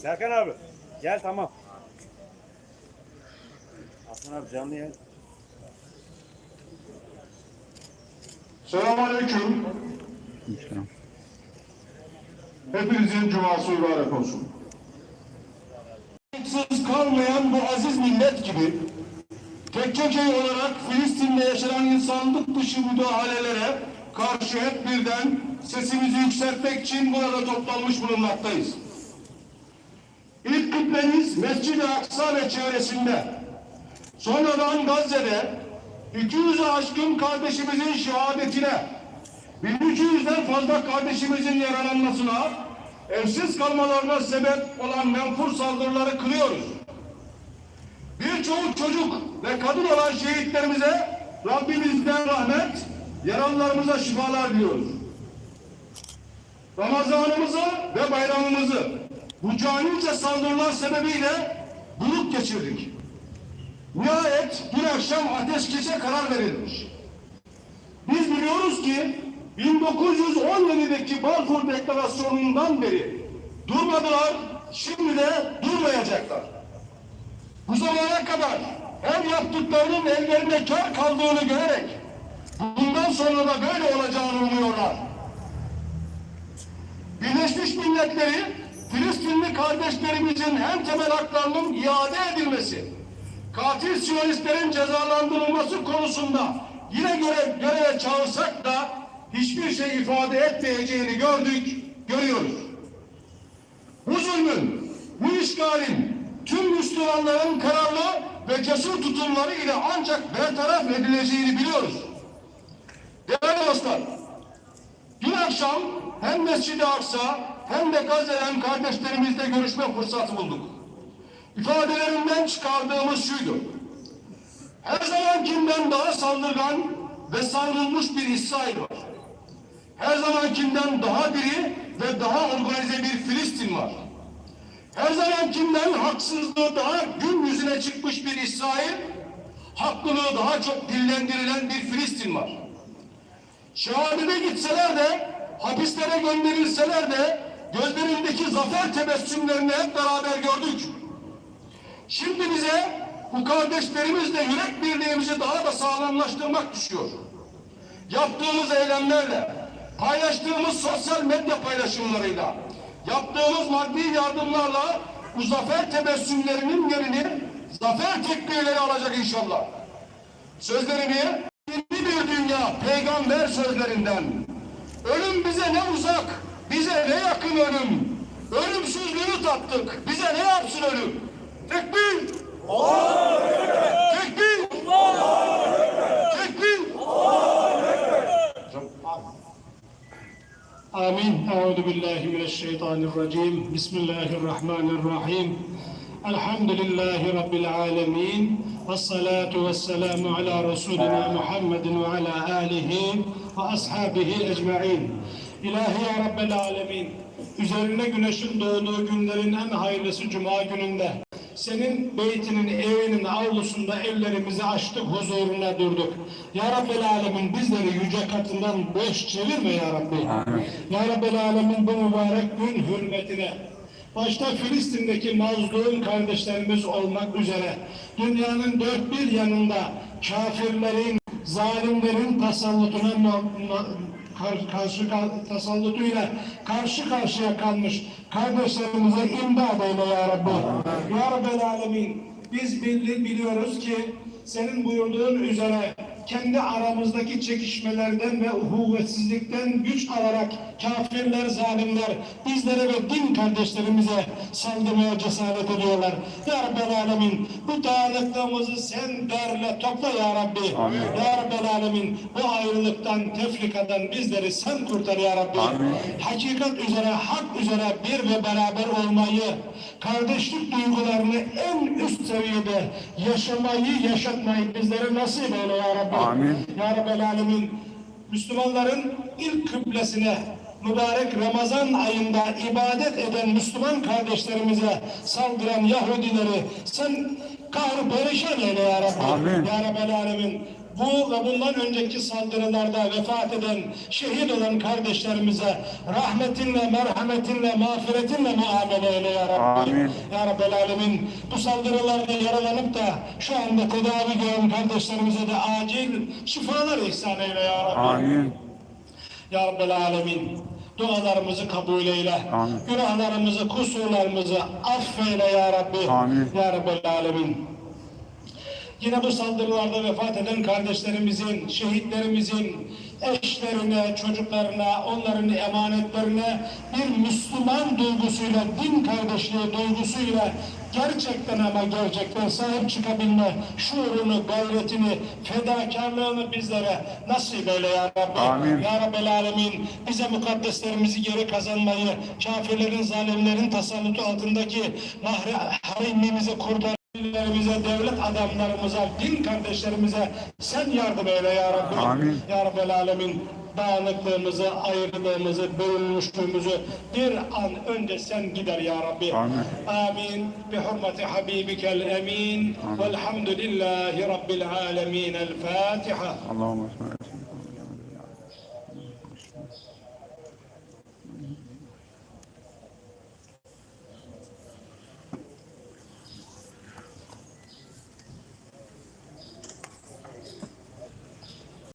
Serkan abi gel tamam. Hasan abi canlı yayın. Selamünaleyküm. Hepinizin cuması mübarek olsun. Sız kalmayan bu aziz millet gibi Tekkeköy olarak Filistin'de yaşanan insanlık dışı müdahalelere karşı hep birden sesimizi yükseltmek için burada toplanmış bulunmaktayız. İlk kıblemiz Mescid-i Aksa ve çevresinde, sonradan Gazze'de 200'ü aşkın kardeşimizin şehadetine, 1300'den fazla kardeşimizin yaralanmasına, evsiz kalmalarına sebep olan menfur saldırıları kınıyoruz. Birçoğu çocuk ve kadın olan şehitlerimize Rabbimizden rahmet, yaralılarımıza şifalar diliyoruz. Ramazanımızı ve bayramımızı bu canice saldırılar sebebiyle buluk geçirdik. Nihayet dün akşam ateşkese karar verilmiş. Biz biliyoruz ki 1917'deki Balfour Deklarasyonu'ndan beri durmadılar, şimdi de durmayacaklar. Bu zamana kadar her yaptıklarının ellerinde kar kaldığını görerek bundan sonra da böyle olacağını umuyorlar. Birleşmiş Milletleri Filistinli kardeşlerimizin hem temel haklarının iade edilmesi, katil siyonistlerin cezalandırılması konusunda yine göre, göreve çağırsak da hiçbir şey ifade etmeyeceğini gördük, görüyoruz. Bu zulmün, bu işgalin tüm Müslümanların kararlı ve cesur tutumları ile ancak bertaraf edileceğini biliyoruz. Değerli dostlar, dün akşam hem Mescid-i Aksa hem de Gazze'den kardeşlerimizle görüşme fırsatı bulduk. İfadelerinden çıkardığımız şuydu. Her zamankinden daha saldırgan ve savrulmuş bir İsrail var. Her zamankinden daha diri ve daha organize bir Filistin var. Her zamankinden haksızlığı daha gün yüzüne çıkmış bir İsrail, haklılığı daha çok dillendirilen bir Filistin var. Şehadete gitseler de, hapislere gönderilseler de, gözlerindeki zafer tebessümlerini hep beraber gördük. Şimdi bize bu kardeşlerimizle yürek birliğimizi daha da sağlamlaştırmak düşüyor. Yaptığımız eylemlerle, paylaştığımız sosyal medya paylaşımlarıyla, yaptığımız maddi yardımlarla bu zafer tebessümlerinin yerini zafer tekbirleri alacak inşallah. Sözlerimi yeni bir dünya peygamber sözlerinden ölüm bize ne uzak, bize ne yakın ölüm. Ölümsüzlüğü tattık, bize ne yapsın ölüm? Tekbir! Tekbir! Tekbir! آمين أعوذ بالله من الشيطان الرجيم بسم الله الرحمن الرحيم الحمد لله رب العالمين والصلاة والسلام على رسولنا محمد وعلى آله وأصحابه أجمعين İlahi ya Rabbel Alemin Üzerine güneşin doğduğu günlerin en hayırlısı Cuma gününde senin beytinin, evinin avlusunda ellerimizi açtık, huzuruna durduk. Ya Rabbel Alemin bizleri yüce katından boş çevirme Ya Rabbi. Ya Rabbel Alemin bu mübarek gün hürmetine başta Filistin'deki mazlum kardeşlerimiz olmak üzere dünyanın dört bir yanında kafirlerin, zalimlerin tasallutuna karşı kar- tasallutuyla karşı karşıya kalmış kardeşlerimize imdad eyle ya Rabbi. Ya Rabbel Alemin biz bili- biliyoruz ki senin buyurduğun üzere kendi aramızdaki çekişmelerden ve uhuvvetsizlikten güç alarak kafirler, zalimler bizlere ve din kardeşlerimize saldırmaya cesaret ediyorlar. Ya Rabbel Alemin bu dağınıklığımızı sen derle topla Ya Rabbi. Ya Rabbel Alemin bu ayrılıktan, tefrikadan bizleri sen kurtar Ya Rabbi. Hakikat üzere, hak üzere bir ve beraber olmayı, kardeşlik duygularını en üst seviyede yaşamayı, yaşatmayı bizlere nasip eyle Ya Rabbi. Amin. Ya Rabbel Alemin Müslümanların ilk kıblesine mübarek Ramazan ayında ibadet eden Müslüman kardeşlerimize saldıran Yahudileri sen kahrı perişan eyle ya Rabbi. Amin. Ya Rabbel Alemin bu ve bundan önceki saldırılarda vefat eden, şehit olan kardeşlerimize rahmetinle, merhametinle, mağfiretinle muamele eyle ya Rabbi. Amin. Ya Rabbel Alemin bu saldırılarda yaralanıp da şu anda tedavi gören kardeşlerimize de acil şifalar ihsan eyle ya Rabbi. Amin. Ya Rabbel Alemin dualarımızı kabul eyle. Amin. Günahlarımızı, kusurlarımızı affeyle ya Rabbi. Amin. Ya Rabbel Alemin. Yine bu saldırılarda vefat eden kardeşlerimizin, şehitlerimizin eşlerine, çocuklarına, onların emanetlerine bir Müslüman duygusuyla, din kardeşliği duygusuyla gerçekten ama gerçekten sahip çıkabilme şuurunu, gayretini, fedakarlığını bizlere nasip eyle ya Rabbi. Amin. Ya Rabbel Alemin bize mukaddeslerimizi geri kazanmayı, kafirlerin, zalimlerin tasallutu altındaki mahre harimimizi kurtar. Bize, devlet adamlarımıza, din kardeşlerimize sen yardım eyle ya Rabbi. Amin. Ya Rabbel Alemin dağınıklığımızı, ayrılığımızı, bölünmüşlüğümüzü bir an önce sen gider ya Rabbi. Amin. Amin. Bi hurmeti habibikel emin. Velhamdülillahi Rabbil alemin. El Fatiha. Allahümme